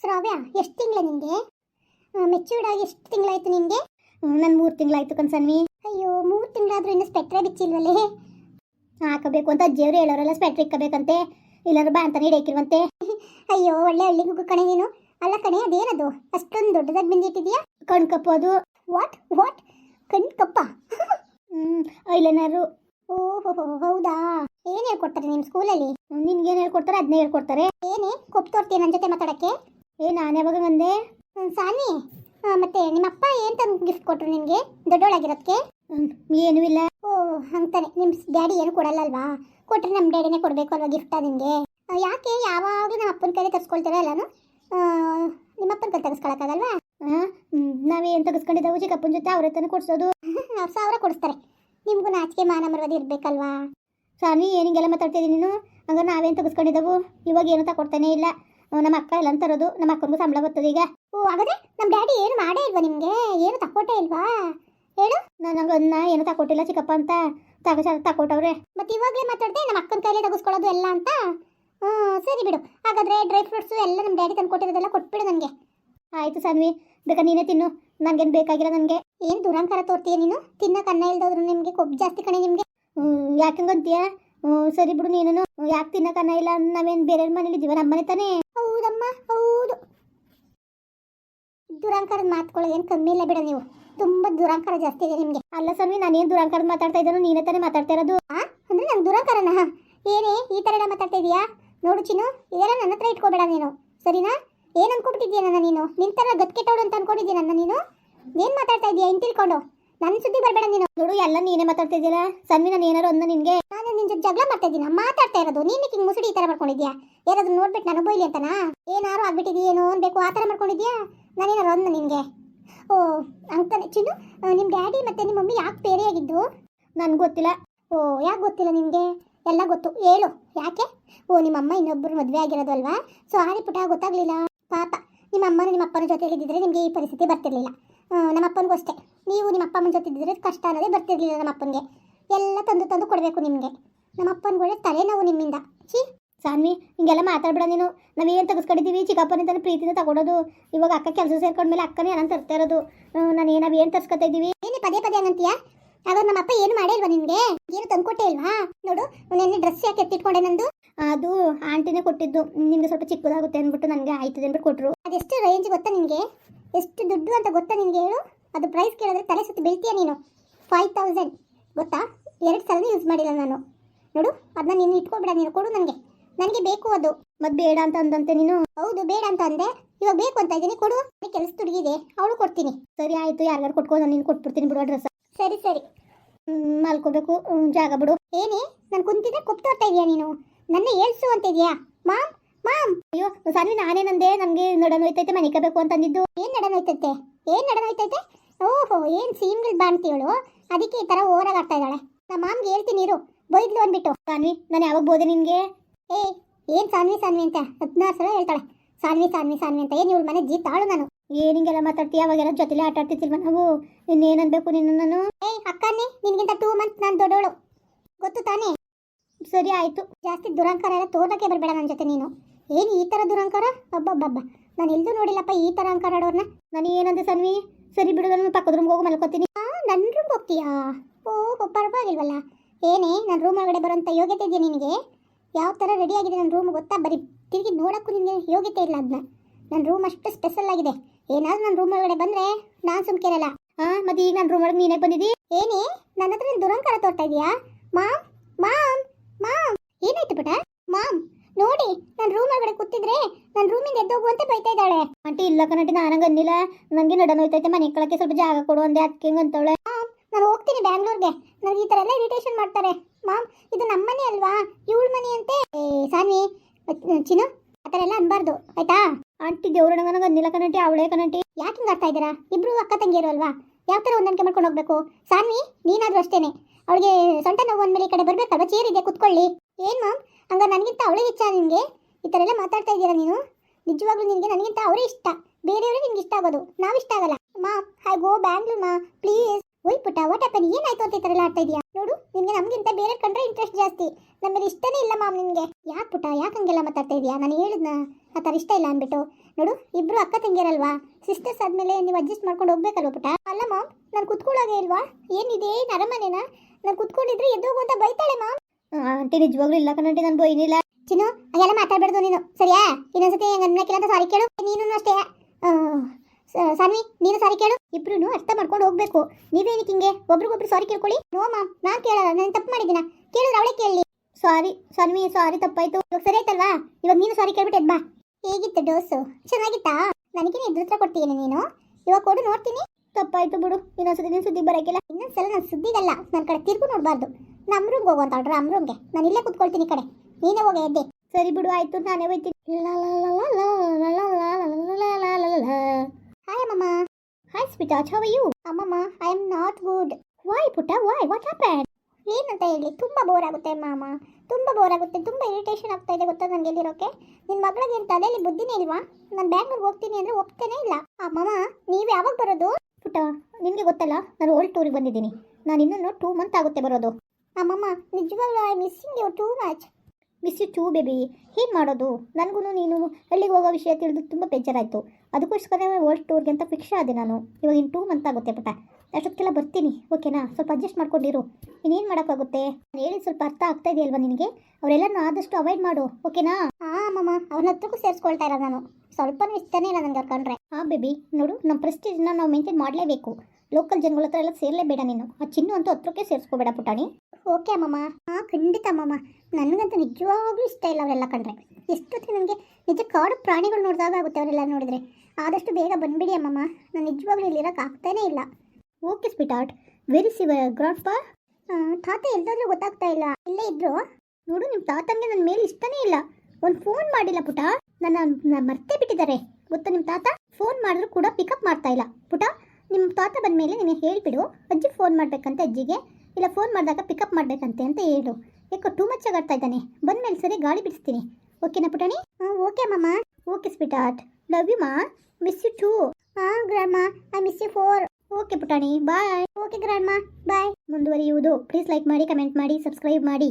ಶ್ರಾವ್ಯ, ಎಷ್ಟು ತಿಂಗಳು ನಿಮಗೆ ಮೆಚೂರ್ಡ್ ಆಗಿ ಎಷ್ಟು ತಿಂಗಳಾಯ್ತು ನಿಮಗೆ ನಾನು ಮೂರು ತಿಂಗಳಾಯ್ತು ಕನ್ಸನ್ವಿ. ಅಯ್ಯೋ, ಮೂರು ತಿಂಗಳಾದ್ರೂ ಇನ್ನು ಸ್ಪೆಟ್ರೆ ಬಿಚ್ಚಿಲ್ವಲ್ಲೇ ಹಾಕಬೇಕು ಅಂತ ಅಜ್ಜಿಯವರು ಹೇಳೋರೆಲ್ಲ ಸ್ಪೆಟ್ರ್ ಇಕ್ಕಬೇಕಂತೆ. ಇಲ್ಲಾದ್ರೂ ಬಾ ಅಂತಾನೆ ಹಿಡಿಯಕ್ಕಿರುವಂತೆ. ಅಯ್ಯೋ, ಒಳ್ಳೆ ಹಳ್ಳಿಗೂ ಕಣೆ ನೀನು. ಅಲ್ಲ ಕಣೆ, ಅದೇನದು? ಅಷ್ಟೊಂದು ದೊಡ್ಡದಾಗಿ ಬಂದಿಟ್ಟಿದ್ಯಾ? ಕಣ್ಕಪ್ಪು ಅದು ವಾಟ್ ವಾಟ್ ಕಣ್ಕಪ್ಪ ಹ್ಮ್ ಇಲ್ಲನಾರು ಓಹೋ, ಹೌದಾ? ಏನು ಹೇಳ್ಕೊಡ್ತಾರೆ ನಿಮ್ಮ ಸ್ಕೂಲಲ್ಲಿ ನಿನ್ಗೇನು ಹೇಳ್ಕೊಡ್ತಾರೆ ಅದನ್ನೇ ಹೇಳ್ಕೊಡ್ತಾರೆ. ಏನೇ, ಕೊಪ್ಪು ತೋರ್ತೀಯ ನನ್ನ ಜೊತೆ ಮಾತಾಡಕ್ಕೆ? ಏ ನಾನು ಯಾವಾಗ ಬಂದೆ? ಸಾನಿ ಮತ್ತೆ ನಿಮ್ಮಪ್ಪ ಏನ್ ತಂದು ಗಿಫ್ಟ್ ಕೊಟ್ರು ನಿಮಗೆ ದೊಡ್ಡೋಳಾಗಿರೋದಕ್ಕೆ ಏನೂ ಇಲ್ಲ. ಓ ಅಂತಾನೆ ನಿಮ್ಮ ಡ್ಯಾಡಿ ಏನು ಕೊಡಲ್ಲ ಅಲ್ವಾ ಕೊಟ್ರೆ ನಮ್ಮ ಡ್ಯಾಡಿನೇ ಕೊಡಬೇಕು ಅಲ್ವಾ ಗಿಫ್ಟ ನಿಮಗೆ ಯಾಕೆ? ಯಾವಾಗಲೂ ನಮ್ಮ ಅಪ್ಪನ ಕೈಲಿ ತರಿಸ್ಕೊಳ್ತೀರ ಎಲ್ಲಾನು ನಿಮ್ಮಪ್ಪನ ಕೈ ತರಿಸ್ಕೊಳಕ್ಕಾಗಲ್ವಾ? ನಾವೇನು ತೆಗೆಸ್ಕೊಂಡಿದ್ದಾವು? ಚಿಕ್ಕಪ್ಪನ ಜೊತೆ ಅವ್ರ ಹತ್ರನೇ ಕೊಡ್ಸೋದು. ಅವ್ರು ಸಾವಿರ ಕೊಡಿಸ್ತಾರೆ. ನಿಮಗೂ ನಾಚಿಕೆ ಮಾನ ಮರ್ಯಾದೆ ಇರಬೇಕಲ್ವಾ? ಸಾನಿ ಏನಿಗೆಲ್ಲ ಮಾತಾಡ್ತಿದ್ದೀನಿ ನೀನು? ಹಂಗಾರೆ ನಾವೇನು ತಗಸ್ಕೊಂಡಿದ್ದಾವು? ಇವಾಗ ಏನು ತಗೊಡ್ತಾನೆ ಇಲ್ಲ. ನಮ್ಮ ಅಕ್ಕ ಎಲ್ಲ ತರೋದು, ನಮ್ಮ ಅಕ್ಕನಿಗೂ ಸಂಬಳ ಬರ್ತದೆ ಈಗ. ಓ, ಹಾಗಾದ್ರೆ ನಮ್ಮ ಡ್ಯಾಡಿ ಏನು ಮಾಡೇ ಇಲ್ವಾ ನಿಮಗೆ? ಏನು ತಕ್ಕೊಟ್ಟೆ ಇಲ್ವಾ? ಹೇಳು. ನನಗೆ ಅನ್ನ ಏನು ತಕ್ಕೊಟ್ಟಿಲ್ಲ ಚಿಕ್ಕಪ್ಪ ಅಂತ. ತಗಸ ತಕ್ಕೊಟ್ಟವ್ರೆ. ಮತ್ತೆ ಇವಾಗಲೇ ಮಾತಾಡ್ದೆ ನಮ್ಮ ಅಕ್ಕನ ಕೈಲೇ ತೆಗೆಸ್ಕೊಳ್ಳೋದು ಎಲ್ಲ ಅಂತ. ಹ್ಞೂ, ಸರಿ ಬಿಡು. ಹಾಗಾದ್ರೆ ಡ್ರೈ ಫ್ರೂಟ್ಸು ಎಲ್ಲ ನಮ್ಮ ಡ್ಯಾಡಿ ತಂದು ಕೊಟ್ಟಿರೋದೆಲ್ಲ ಕೊಟ್ಬಿಡು ನನಗೆ. ಆಯಿತು ಸಾನ್ವಿ ಬೇಕಾ ನೀನೇ ತಿನ್ನು. ನನಗೇನು ಬೇಕಾಗಿಲ್ಲ ನನಗೆ. ಏನು ದುರಂಕಾರ ತೋರ್ತೀಯ ನೀನು? ತಿನ್ನಕ್ಕೆ ಅನ್ನ ಇಲ್ದೋದ್ರು ನಿಮಗೆ ಕೊಬ್ಬು ಜಾಸ್ತಿ ಕಣೆ ನಿಮಗೆ. ಯಾಕಂಗಂತೀಯ ಹ್ಞೂ, ಸರಿ ಬಿಡು ನೀನು. ಯಾಕೆ ತಿನ್ನಕ್ಕೆ ಅನ್ನ ಇಲ್ಲ? ನಾವೇನು ಬೇರೆ ಮನೇಲಿ ಇದೀವ ನಮ್ಮ ಮನೆ ತಾನೇ. ಹೌದಮ್ಮ ಹೌದು. ದುರಂಕಾರದ ಮಾತುಗಳು ಏನು ಕಮ್ಮಿ ಇಲ್ಲ ಬಿಡ ನೀವು. ತುಂಬ ದುರಂಕಾರ ಜಾಸ್ತಿ ಇದೆ ನಿಮಗೆ. ಅಲ್ಲ ಸ್ವಾಮಿ, ನಾನೇನು ದುರಂಕಾರದ ಮಾತಾಡ್ತಾ ಇದ್ದಾನೋ ನೀನೇ ತಾನೇ ಮಾತಾಡ್ತಾ ಇರೋದು. ಆ? ಅಂದ್ರೆ ನಾನು ದುರಂಕಾರನ? ಏನೇ ಈ ಥರ ಮಾತಾಡ್ತಾ ಇದೀಯಾ? ನೋಡು ಚಿನ್ನು, ಇದೆಲ್ಲ ನನ್ನ ಹತ್ರ ಇಟ್ಕೋಬೇಡ ನೀನು. ಸರಿನಾ? ಏನು ಅನ್ಕೊಬಿಟ್ಟಿದ್ಯಾ ನನ್ನ ನೀನು? ನಿನ್ನ ಥರ ಗತ್ಕೆಟ್ಟವಳು ಅಂತ ಅನ್ಕೊಂಡಿದ್ಯಾ ನನ್ನ ನೀನು? ಏನು ಮಾತಾಡ್ತಾ ಇದೀಯಾ? ಹಿಂಗೆ ತಿಳ್ಕೊಂಡು ನನ್ನ ಸುದ್ದಿ ಬರಬೇಡ ನೀನು. ನೋಡು, ಎಲ್ಲ ನೀನೇ ಮಾತಾಡ್ತಿದ್ದೀರ ಸನ್ವಿ ನಾನು ಏನಾರು ಅಂದ ನಿನಗೆ? ನಾನು ನಿನ್ ಜೊತೆ ಜಗಳ ಮಾಡ್ತಾ ಮಾತಾಡ್ತಾ ಇರೋದು. ನೀನ್ ಹಿಂಗ್ ಮುಸುಡಿ ಈ ತರ ಮಾಡ್ಕೊಂಡಿದ್ಯಾ? ಏನಾದ್ರು ನೋಡ್ಬಿಟ್ಟು ನಾನು ಬೈಲಿ ಅಂತನಾ? ಏನಾರು ಆಗ್ಬಿಟ್ಟಿದೆಯೇನೋ ಅನ್ಬೇಕು, ಆ ತರ ಮಾಡ್ಕೊಂಡಿದ್ಯಾ? ನಾನೇನಾರು ಅಂದ ನಿನಗೆ? ಓ, ಅಂತಾನೆ. ಚಿನ್ನು ನಿಮ್ಮ ಡ್ಯಾಡಿ ಮತ್ತೆ ನಿಮ್ಮ ಮಮ್ಮಿ ಯಾಕೆ ಬೇರೆ ಆಗಿದ್ದು ನನಗೆ ಗೊತ್ತಿಲ್ಲ. ಓ, ಯಾಕೆ ಗೊತ್ತಿಲ್ಲ ನಿಮಗೆ ಎಲ್ಲ ಗೊತ್ತು. ಹೇಳು. ಯಾಕೆ? ಓ ನಿಮ್ಮ ಅಮ್ಮ ಇನ್ನೊಬ್ಬರು ಮದುವೆ ಆಗಿರೋದು ಅಲ್ವಾ? ಸೊ ಆರಿ ಪುಟ ಗೊತ್ತಾಗ್ಲಿಲ್ಲ. ಪಾಪ. ನಿಮ್ಮ ಅಮ್ಮನ ನಿಮ್ಮ ಅಪ್ಪನ ಜೊತೆ ಇದ್ದಿದ್ರೆ ನಿಮಗೆ ಈ ಪರಿಸ್ಥಿತಿ ಬರ್ತಿರ್ಲಿಲ್ಲ. ನಮ್ಮ ಅಪ್ಪನಿಗೂ ಅಷ್ಟೇ. ನೀವು ನಿಮ್ಮ ಅಪ್ಪ ಅಮ್ಮನ ಜೊತೆ ಇದ್ದಿದ್ರೆ ಕಷ್ಟ ಅನ್ನೋದೇ ಬರ್ತಿರ್ಲಿಲ್ಲ ನಮ್ಮ ಅಪ್ಪನಿಗೆ ಎಲ್ಲ ತಂದು ತಂದು ಕೊಡಬೇಕು ನಿಮಗೆ. ನಮ್ಮ ಅಪ್ಪನಿಗೆ ತಲೆನೋವು ನಿಮ್ಮಿಂದ. ಚಿ ಸಾನ್ವಿ ಹಿಂಗೆಲ್ಲ ಮಾತಾಡ್ಬೇಡ ನೀನು. ನಾವೇನು ತೆಗೆಸ್ಕೊಂಡಿದ್ದೀವಿ? ಚಿಕ್ಕಪ್ಪನಿಂದ ಪ್ರೀತಿಯಿಂದ ತಗೊಳೋದು. ಇವಾಗ ಅಕ್ಕ ಕೆಲಸ ಸೇರ್ಕೊಂಡ್ಮೇಲೆ ಅಕ್ಕನೇ ನಾನು ತರ್ತಾ ಇರೋದು. ನಾನು ಏನು ಏನು ತರ್ಸ್ಕೊತಾ ಇದ್ದೀವಿ? ಏನೇ ಪದೇ ಪದೇ ಅನ್ನಂತೀಯ ಆಗ ನಮ್ಮ ಅಪ್ಪ ಏನು ಮಾಡಿಲ್ವಾ ನಿನಗೆ? ಏನು ತಂದ್ಕೊಟ್ಟೆ ಇಲ್ವಾ? ನೋಡು ನೆನ್ನೆ ಡ್ರೆಸ್ ಯಾಕೆ ಎತ್ತಿಟ್ಕೊಂಡೆ ನಂದು? ಅದು ಆಂಟಿನೇ ಕೊಟ್ಟಿದ್ದು. ನಿಮಗೆ ಸ್ವಲ್ಪ ಚಿಕ್ಕದಾಗುತ್ತೆ ಅಂದ್ಬಿಟ್ಟು ನನಗೆ ಆಯ್ತದೆ ಅಂದ್ಬಿಟ್ಟು ಕೊಟ್ಟರು ಅದೆಷ್ಟು ರೇಂಜ್ ಗೊತ್ತಾ ನಿನಗೆ? ಎಷ್ಟು ದುಡ್ಡು ಅಂತ ಗೊತ್ತಾ ನಿನಗೆ ಹೇಳು? ಅದು ಪ್ರೈಸ್ ಕೇಳಿದ್ರೆ ತಲೆ ಸುತ್ತಿ ಬೀಳ್ತೀಯ ನೀನು? ಫೈವ್ ತೌಸಂಡ್ ಗೊತ್ತಾ? ಎರಡು ಸಲ ಯೂಸ್ ಮಾಡಿಲ್ಲ ನಾನು. ನೋಡು ಅದನ್ನ ನೀನು ಇಟ್ಕೊಬೇಡ ನೀನು ಕೊಡು ನನಗೆ. ನನಗೆ ಬೇಕು ಅದು. ಮತ್ತೆ ಬೇಡ ಅಂತ ಅಂದಂತೆ ನೀನು? ಹೌದು ಬೇಡ ಅಂತ ಅಂದೆ. ಇವಾಗ ಬೇಕು ಅಂತ ಇದ್ದೀನಿ ಕೊಡು. ಕೆಲಸ ತುಡುಗಿದೆ ಅವಳು ಕೊಡ್ತೀನಿ. ಸರಿ ಆಯ್ತು ಯಾರಿಗಾರು ನಾನು ನೀನು ಕೊಟ್ಬಿಡ್ತೀನಿ ಬಿಡು ಅಡ್ರೆಸ್ ಸರಿ ಸರಿ. ಮಲ್ಕೋಬೇಕು ಜಾಗ ಬಿಡು. ಏನೇ? ನಾನು ಕುಂತಿದ್ದೆ ಕೊಪ್ತೋರ್ತಾ ಇದೆಯಾ ಇದೀಯಾ ನೀನು? ನನ್ನ ಏಳ್ಸು ಅಂತ ಇದೆಯಾ? ಮಾಮ್? ಮಾಮ್, ಅಯ್ಯೋ ಸರಿ ನಾನೇನಂದೆ ನನಗೆ ನಡನ ಹೋಯ್ತೈತೆ ಮನೆ ಕಬೇಕು ಅಂತ ಅಂದಿದ್ದು ಏನ್ ನಡನ ಹೋಯ್ತೈತೆ ಏನ್ ನಡನ ಹೋಯ್ತೈತೆ ಓಹೋ ಏನ್ ಸೀಮ್ಗಳು ಬಾಣ್ತೀವಳು ಅದಕ್ಕೆ ಈ ತರ ಆಗ್ತಾ ಇದ್ದಾಳೆ. ನಮ್ಮ ಮಾಮ್ಗೆ ಹೇಳ್ತೀನಿ ಇರು. ಬೈದ್ಲು ಅಂದ್ಬಿಟ್ಟು. ಸಾನ್ವಿ, ನಾನು ಯಾವಾಗ ಬೋದೆ ನಿನ್ಗೆ? ಏ ಏನ್ ಸಾನ್ವಿ ಸಾನ್ವಿ ಅಂತ? ಹದಿನಾರು ಸಲ ಹೇಳ್ತಾಳೆ. ಸಾನ್ವಿ ಸಾನ್ವಿ ಸಾನ್ವಿ ಅಂತ. ಏನು ಇವಳು ಮನೆ ಜೀ ತಾಳು ನಾನು? ಏನಿಂಗೆಲ್ಲ ಮಾತಾಡ್ತೀಯ? ಅವಾಗೆಲ್ಲ ಜೊತೆಲಿ ಆಟ ಆಡ್ತಿದ್ದಿಲ್ವ ನಾವು? ಇನ್ನೇನ್ ಅನ್ಬೇಕು ನಿನ್ನ ನಾನು? ಏಯ್ ಅಕ್ಕನೇ ನಿನ್ಗಿಂತ ಟೂ ಮಂತ್ ನಾನು ದೊಡ್ಡವಳು ಗೊತ್ತು ತಾನೇ? ಸರಿ, ಆಯ್ತು. ಜಾಸ್ತಿ ದುರಂಕಾರ ಎಲ್ಲ ತೋರ್ದಕ್ಕೆ ಬರಬೇಡ ನನ್ನ ಜೊತೆ ನೀನು. ಏನು ಈ ಥರ ದುರಂಕಾರ ಅಬ್ಬಬ್ಬಬ್ಬ. ನಾನು ಎಲ್ಲೂ ನೋಡಿಲ್ಲಪ್ಪ ಈ ಥರ ಅಂಕಾರ ಆಡೋರ್ನ. ನಾನು ಏನಂದೆ ಸನ್ವಿ? ಸರಿ ಬಿಡು, ನಾನು ಪಕ್ಕದ ರೂಮ್ಗೆ ಹೋಗಿ ಮಲ್ಕೋತೀನಿ. ನನ್ನ ರೂಮ್ ಹೋಗ್ತೀಯಾ? ಓಹೋ, ಪರವಾಗಿಲ್ವಲ್ಲ. ಏನೇ ನನ್ನ ರೂಮ್ ಒಳಗಡೆ ಬರೋಂಥ ಯೋಗ್ಯತೆ ಇದೆಯಾ ನಿನಗೆ? ಯಾವ ಥರ ರೆಡಿ ಆಗಿದೆ ನನ್ನ ರೂಮ್ ಗೊತ್ತಾ? ಬರೀ ತಿರುಗಿ ನೋಡೋಕ್ಕೂ ನಿನಗೆ ಯೋಗ್ಯತೆ ಇಲ್ಲ ಅದನ್ನ ನನ್ನ ರೂಮ್ ಅಷ್ಟು ಸ್ಪೆಷಲ್ ಆಗಿದೆ. ಏನಾದ್ರು ನನ್ನ ರೂಮ್ ಒಳಗಡೆ ಬಂದರೆ ನಾನು ಸುಮ್ಕಿರಲ್ಲ ಹಾಂ ಮತ್ತೆ ಈಗ ನನ್ನ ರೂಮ್ ಒಳಗೆ ನೀನೇ ಬಂದಿದ್ದಿ? ಏನೇ ನನ್ನ ಹತ್ರ ದುರಂಕಾರ ತೋರ್ತಾ ಇದೆಯಾ? Mom mom mom. ಏನಾಯ್ತು ಬಿಟ್ಟ ಮಾಮ್. ನೋಡಿ ನನ್ನ ರೂಮ್ ಒಳಗಡೆ ಕೂತಿದ್ರೆ ನನ್ನ ರೂಮಿಂದ ಎದ್ದೋಗುವಂತೆ ಬೈತಾ ಇದ್ದಾಳೆ. ಆಂಟಿ ಇಲ್ಲ ಕಣಟಿ ನಾನಂಗೆ ಅನ್ನಿಲ್ಲ. ನಂಗೆ ನಡನ ಹೋಯ್ತೈತೆ ಮನೆ ಕಳಕ್ಕೆ ಸ್ವಲ್ಪ ಜಾಗ ಕೊಡು ಅಂದೆ ಅದಕ್ಕೆ ಹಿಂಗೆ ಅಂತವಳೆ ನಾನು ಹೋಗ್ತೀನಿ ಬ್ಯಾಂಗ್ಳೂರ್ಗೆ. ನನಗೆ ಈ ಥರ ಎಲ್ಲ ಇರಿಟೇಷನ್ ಮಾಡ್ತಾರೆ. ಮಾಮ್ ಇದು ನಮ್ಮ ಮನೆ ಅಲ್ವಾ? ಇವಳ ಮನೆ ಅಂತೆ? ಏ ಸಾನ್ವಿ ಚಿನ್ನು ಆ ಥರ ಎಲ್ಲ ಅನ್ಬಾರ್ದು. ಆಯ್ತಾ? ಆಂಟಿ ದೇವ್ರ ನನಗೆ ಅನ್ನಿಲ್ಲ ಕಣಟಿ ಅವಳೇ ಕಣಟಿ ಯಾಕೆ ಹಿಂಗೆ ಆಡ್ತಾ ಇದ್ದೀರಾ? ಇಬ್ರು ಅಕ್ಕ ತಂಗಿಯರು ಅಲ್ವಾ? ಯಾವ ಥರ ಹೊಂದಾಣಿಕೆ ಮಾಡ್ಕೊಂಡು ಹೋಗ್ಬೇಕು? ಸಾನ್ವಿ ನೀನಾದ್ರೂ ಅಷ್ಟೇನೆ. ಅವಳಿಗೆ ಸೊಂಟ ನೋವು ಅಂದ್ಮೇಲೆ ಈ ಕಡೆ ಬರಬೇಕಲ್ವ? ಚೇರ್ ಇದೆ ಕುತ್ಕೊಳ್ಳಿ. ಏನ್ ಮ್ಯಾಮ್ ಹಂಗ ನನಗಿಂತ ಅವಳೇ ಹೆಚ್ಚ ನಿನಗೆ? ಈ ಥರ ಎಲ್ಲ ಮಾತಾಡ್ತಾ ಇದ್ದೀರಾ ನೀನು? ನಿಜವಾಗ್ಲೂ ನಿನಗೆ ನನಗಿಂತ ಅವರೇ ಇಷ್ಟ. ಬೇರೆಯವರೇ ನಿನ್ಗೆ ಇಷ್ಟ ಆಗೋದು. ನಾವು ಇಷ್ಟ ಆಗಲ್ಲ. ಮಾ ಹೈ ಗೋ ಬ್ಯಾಂಗ್ಳೂರ್ ಮಾ ಪ್ಲೀಸ್ ಓಯ್ ಪುಟ್ಟ ವಾಟ್ ಹ್ಯಾಪನ್ ಏನಾಯ್ತು ಅಂತ ಈ ಥರ ಎಲ್ಲ ಆಡ್ತಾ ಇದೀಯಾ? ನೋಡು, ನಿನಗೆ ನಮಗಿಂತ ಬೇರೆ ಕಂಡ್ರೆ ಇಂಟ್ರೆಸ್ಟ್ ಜಾಸ್ತಿ. ನಮ್ಮಲ್ಲಿ ಇಷ್ಟನೇ ಇಲ್ಲ ಮಾಮ್ ನಿನಗೆ. ಯಾಕೆ ಪುಟ್ಟ, ಯಾಕೆ ಹಂಗೆಲ್ಲ ಮಾತಾಡ್ತಾ ಇದೀಯಾ? ನಾನು ಹೇಳಿದ್ನ? ಆ ಥರ ಇಷ್ಟ ಇಲ್ಲ ಅಂದ್ಬಿಟ್ಟು ನೋಡು, ಇಬ್ರು ಅಕ್ಕ ತಂಗಿಯರಲ್ವಾ? ಸಿಸ್ಟರ್ಸ್ ಆದಮೇಲೆ ನೀವು ಅಡ್ಜಸ್ಟ್ ಮಾಡ್ಕೊಂಡು ಹೋಗ್ಬೇಕಲ್ವ ಪುಟ್ಟ? ಅಲ್ಲ ಮಾಮ್, ನಾನು ಕುತ್ಕೊಳ್ಳೋಗೆ ಇಲ್ವಾ? ಏನಿದೆ? ನರಮನೇನಾ? ನಾನು ಕುತ್ಕೊಂಡಿದ್ರೆ ಎದ್ದೋಗು ಅಂತ ಬೈತಾಳೆ ಮಾಮ್. ಆಂಟಿ ನಿಜವಾಗ್ಲೂ ಇಲ್ಲ ಕಣಂಟಿ ನಾನು ಬೈನಿಲ್ಲ. ಚಿನ್ನು, ಹಾಗೆಲ್ಲ ಮಾತಾಡ್ಬಾರ್ದು ನೀನು. ಸರಿಯಾ? ಇನ್ನೊಂದ್ಸತಿ ಗಂಡಕ್ಕಿಲ್ಲ ಅಂತ ಸಾರಿ ಕೇಳು. ನೀನು ಅಷ್ಟೇ. ಸಾನ್ವಿ, ನೀನು ಸಾರಿ ಕೇಳು. ಇಬ್ರು ಅರ್ಥ ಮಾಡ್ಕೊಂಡು ಹೋಗ್ಬೇಕು. ನೀವೇನಕ್ಕೆ ಹಿಂಗೆ? ಒಬ್ರಿಗೊಬ್ರು ಸಾರಿ ಕೇಳ್ಕೊಳ್ಳಿ. ನೋ ಮಾಮ್ ನಾನು ಕೇಳಲ್ಲ, ನಾನು ತಪ್ಪು ಮಾಡಿದ್ದೀನ? ಕೇಳಿದ್ರೆ ಅವಳೇ ಕೇಳಲಿ. ಸಾರಿ, ಸಾನ್ವಿ, ಸಾರಿ, ತಪ್ಪಾಯ್ತು. ಇವಾಗ ಸರಿ ಆಯ್ತಲ್ವಾ? ಇವಾಗ ನೀನು ಸಾರಿ ಕೇಳ್ಬಿಟ್ಟೆ ಬಾ ಹೇಗಿತ್ತು ಡೋಸು? ಚೆನ್ನಾಗಿತ್ತಾ? ನನಗೆ ಇದ್ರ ಕೊಡ್ತೀನಿ ನೀನು? ಇವಾಗ ಕೊಡು, ನೋಡ್ತೀನಿ. ತಪ್ಪಾಯ್ತು ಬಿಡು. ಇನ್ನೊಂದ್ಸತಿ ನೀನು ಸುದ್ದಿ ಬರೋಕ್ಕಿಲ್ಲ. ಇನ್ನೊಂದ್ಸಲ ನಾನು ಸುದ್ದಿಗಲ್ಲ. ನನ್ನ ಕಡೆ ತಿರ್ಗು ನೋಡಬಾರ್ದು. ನಮ್ಮ ರೂಮ್ಗೆ ಹೋಗುವಂತ ಅಲ್ರ ನಮ್ಮ ರೂಮ್ಗೆ ನಾನು ಇಲ್ಲೇ ಕುತ್ಕೊಳ್ತೀನಿ ಕಡೆ. ನೀನೇ ಹೋಗಿ ಎದ್ದೆ. ಸರಿ ಬಿಡು, ಆಯ್ತು. ನಾನೇ ಹೋಯ್ತೀನಿ. ಹಾಯ್ ಅಮ್ಮಮ್ಮ ಹಾಯ್ ಸ್ಮಿತಾ ಹೌ ಯು ಅಮ್ಮಮ್ಮ I am not good why ಪುಟ್ಟ ವೈ ವಾಟ್ ಹ್ಯಾಪನ್ ಏನಂತ ಹೇಳಿ ತುಂಬ ಬೋರ್ ಆಗುತ್ತೆ ಮಾಮ ತುಂಬ ಬೋರ್ ಆಗುತ್ತೆ ತುಂಬ ಇರಿಟೇಷನ್ ಆಗ್ತಾ ಇದೆ ಗೊತ್ತಾ ನನಗೆ ಇಲ್ಲಿರೋಕೆ ನಿನ್ನ ಮಗಳಿಗೆ ಏನು ತಲೆಯಲ್ಲಿ ಬುದ್ಧಿನೇ ಇಲ್ವಾ ನಾನು ಬ್ಯಾಂಗ್ಳೂರ್ಗೆ ಹೋಗ್ತೀನಿ ಅಂದರೆ ಒಪ್ತೇನೆ ಇಲ್ಲ ಅಮ್ಮಮ್ಮ ನೀವು ಯಾವಾಗ ಬರೋದು ಪುಟ್ಟ ನಿಮಗೆ ಗೊತ್ತಲ್ಲ ನಾನು ಓಲ್ಡ್ ಟೂರಿಗೆ ಬಂದಿದ್ದೀನಿ ನಾನು ಇನ್ನೂ ಟೂ ಮಂತ್ ಆಗುತ್ತೆ ಬರೋದು ಅಮ್ಮಮ್ಮ ನಿಜವಾಗ್ಲೂ I missing you too much miss you too baby. ಹೇಗೆ ಮಾಡೋದು? ನನಗೂ ನೀನು ಹಳ್ಳಿಗೆ ಹೋಗೋ ವಿಷಯ ತಿಳಿದು ತುಂಬ ಬೇಜಾರಾಯಿತು. ಅದಕ್ಕೋಸ್ಕರ ವರ್ಲ್ಡ್ ಟೂರ್ಗೆ ಅಂತ ಫಿಕ್ಸ್ ಆದೆ ನಾನು. ಇವಾಗ ಇನ್ನು ಟೂ ಮಂತ್ ಆಗುತ್ತೆ ಪುಟ್ಟ ಅಷ್ಟೊತ್ತಿಗೆಲ್ಲ ಬರ್ತೀನಿ ಓಕೆನಾ ಸ್ವಲ್ಪ ಅಡ್ಜಸ್ಟ್ ಮಾಡ್ಕೊಂಡಿರು. ಇನ್ನೇನು ಮಾಡೋಕ್ಕಾಗುತ್ತೆ? ನಾನು ಹೇಳಿ ಸ್ವಲ್ಪ ಅರ್ಥ ಆಗ್ತಾ ಇದೆಯಲ್ವಾ ನಿನಗೆ? ಅವರೆಲ್ಲನೂ ಆದಷ್ಟು ಅವಾಯ್ಡ್ ಮಾಡು ಓಕೆನಾ ಹಾಂ ಅಮ್ಮಮ್ಮ ಅವನ ಹತ್ರಕ್ಕೂ ಸೇರಿಸ್ಕೊಳ್ತಾ ಇರೋದು ನಾನು. ಸ್ವಲ್ಪನೂ ಇಷ್ಟನೇ ಇಲ್ಲ ನನಗೆ ಕಂಡ್ರೆ. ಹಾಂ ಬೇಬಿ ನೋಡು ನಮ್ಮ ಪ್ರೆಸ್ಟೀಜ್ನ ನಾವು ಮೇಂಟೈನ್ ಮಾಡಲೇಬೇಕು. ಲೋಕಲ್ ಜನಗಳ ಹತ್ರ ಎಲ್ಲ ಸೇರಲೇಬೇಡ ನೀನು. ಆ ಚಿನ್ನು ಅಂತೂ ಹತ್ರಕ್ಕೆ ಸೇರಿಸ್ಕೋಬೇಡ ಪುಟಾಣಿ. ಓಕೆ ಅಮ್ಮಮ್ಮ. ಹಾಂ ಖಂಡಿತ ಅಮ್ಮಮ್ಮ. ನನಗಂತೂ ನಿಜವಾಗ್ಲೂ ಇಷ್ಟ ಇಲ್ಲ ಅವರೆಲ್ಲ ಕಂಡ್ರೆ. ಎಷ್ಟೊತ್ತಿಗೆ ನನಗೆ ನಿಜ ಕಾಡು ಪ್ರಾಣಿಗಳು ನೋಡಿದಾಗ ಆಗುತ್ತೆ ಅವರೆಲ್ಲ ನೋಡಿದ್ರೆ. ಆದಷ್ಟು ಬೇಗ ಬಂದ್ಬಿಡಿ ಅಮ್ಮಮ್ಮ. ನಾನು ನಿಜವಾಗ್ಲೂ ಇಲ್ಲಿರೋಕೆ ಆಗ್ತಾನೇ ಇಲ್ಲ. ಓಕೆ ಸ್ಪಿಟಾರ್ಟ್ ವೆರಿ ಸಿವ ಗ್ರಾಂಡ್ ಪಾ ತಾತ ಎಲ್ಲಾದ್ರೂ ಗೊತ್ತಾಗ್ತಾ ಇಲ್ಲ. ಇಲ್ಲೇ ಇದ್ರು. ನೋಡು ನಿಮ್ಮ ತಾತನಿಗೆ ನನ್ನ ಮೇಲೆ ಇಷ್ಟನೇ ಇಲ್ಲ. ಒಂದು ಫೋನ್ ಮಾಡಿಲ್ಲ ಪುಟ. ನನ್ನ ನನ್ನ ಮರ್ತೇ ಬಿಟ್ಟಿದ್ದಾರೆ. ಗೊತ್ತಾ ನಿಮ್ಮ ತಾತ? ಫೋನ್ ಮಾಡಿದ್ರು ಕೂಡ ಪಿಕಪ್ ಮಾಡ್ತಾ ಇಲ್ಲ. ಪುಟ ನಿಮ್ಮ ತಾತ ಬಂದಮೇಲೆ ನೀನು ಹೇಳಿಬಿಡು, ಅಜ್ಜಿ ಫೋನ್ ಮಾಡಬೇಕಂತೆ ಅಜ್ಜಿಗೆ, ಇಲ್ಲ ಫೋನ್ ಮಾಡಿದಾಗ ಪಿಕಪ್ ಮಾಡಬೇಕಂತೆ ಅಂತ ಹೇಳು. ಯಾಕೋ ಟೂ ಮಚ್ ಆಗಾಡ್ತಾ ಇದ್ದಾನೆ. ಬಂದ ಮೇಲೆ ಸರಿ ಗಾಳಿ ಬಿಡಿಸ್ತೀನಿ. ಓಕೆನಾ ಪುಟಾಣಿ? ಹಾಂ ಓಕೆ ಮಮ್ಮ okay ಸ್ಪಿಟಾರ್ಟ್ love you ma. Miss you too ಹಾಂ grand I miss you for okay ಪುಟಾಣಿ bye okay grandma bye ಮುಂದುವರಿಯುವುದು. ಪ್ಲೀಸ್ ಲೈಕ್ ಮಾಡಿ ಕಮೆಂಟ್ ಮಾಡಿ ಸಬ್ಸ್ಕ್ರೈಬ್ ಮಾಡಿ.